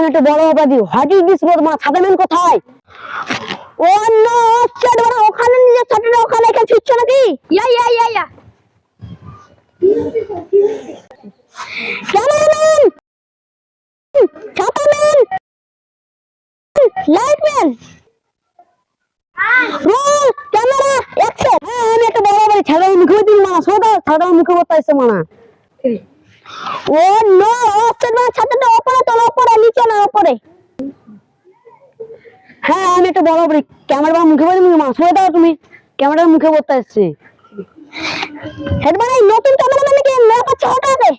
আমি একটু বড় অপরাধী ইজ দিস রোড মা? সাদাম্যান কোথায়? ও নো চেট বড় ওখানে নিজে ছাত্রটা ওখানে এখানে ছুটছো নাকি? Yeah yeah yeah yeah. Cameraman ছাতাম্যান lightman roll camera action হ্যাঁ আমি একটা বড় বড় ছাড়া মুখে দিন মানা সোদা ছাড়া মুখে এসে মানা ও নো অস্টেট মানে একটা বড় বড় ক্যামেরা মুখে বলি মানা সোদা তুমি। ক্যামেরার মুখে এসছে হেড মানে নতুন ক্যামেরা মানে কি না পাচ্ছে ওটাতে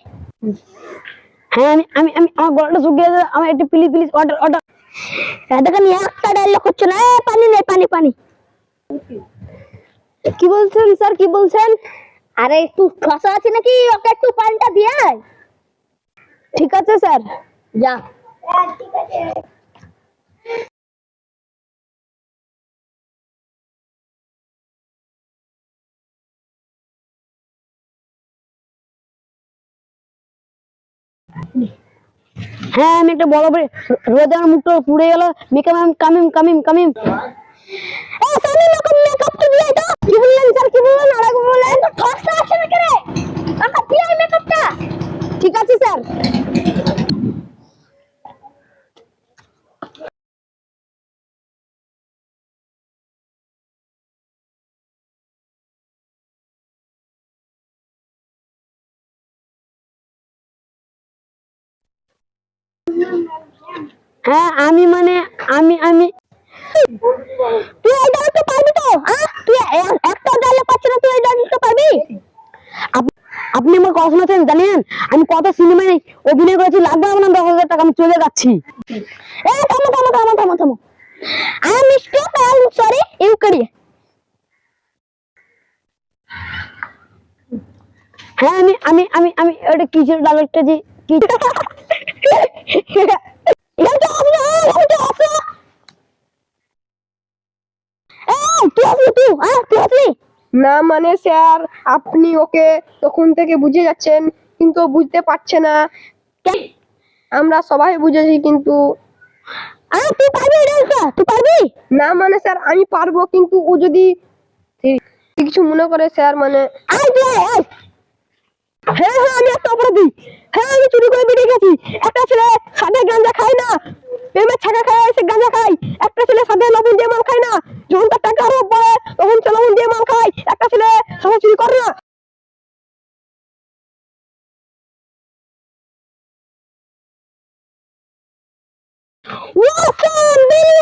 হ্যাঁ আমি আমি আমি, আমার গলাটা শুকিয়ে গেছে, আমার একটু প্লিজ প্লিজ অর্ডার অর্ডার দেখেন একটা ডায়লগ হচ্ছে না পানি নেই পানি পানি। কি বলছেন স্যার কি বলছেন? আরে, একটু ঠসা আছে নাকি? ওকে একটু পাল্টা দিয়ে ঠিক আছে স্যার যা। হ্যাঁ আমি একটা বড় বড় রোদে আমার মুখটা পুড়ে গেল। মেকআপ কামিম কামিম কামিম। এ সানি মেকআপ মেকআপ তো দিয়ে দাও। কি বললেন, স্যার? হ্যাঁ আমি মানে আমি আমি। তুই ডায়লগটা পারবি তো হ্যাঁ? তুই একটা পাচ্ছিস না, তুই এই ডায়লগটা পারবি? আপনি আমার কথা শুনেছেন, জানেন? আমি কত সিনেমায় অভিনয় করেছি, লাগবে আমার দশ হাজার টাকা, আমি চলে যাচ্ছি। এ, থামো থামো থামো থামো থামো। I am mistake I am sorry you করিয়ে হ্যাঁ আমি আমি আমি আমি, ওটা কিসের ডায়লগটা যে কি এখানে তো আসবে এখানে তো আসবে এই তুই আসবি তুই হ্যাঁ তুই আসবি না মানে স্যার আপনি ওকে তখন থেকে বুঝে যাচ্ছেন কিন্তু বুঝতে পারছে না। আমরা সবাই বুঝেছি কিন্তু। তুই পারবি তুই পারবি? না মানে স্যার আমি পারব কিন্তু ও যদি কিছু মনে করে স্যার মানে হ্যাঁ হ্যাঁ আমি একটা অপরাধী। হ্যাঁ আমি চুরি করে বেরিয়ে গেছি। একটা ছেলে সাদে গাঁজা খায় না। Bakın benim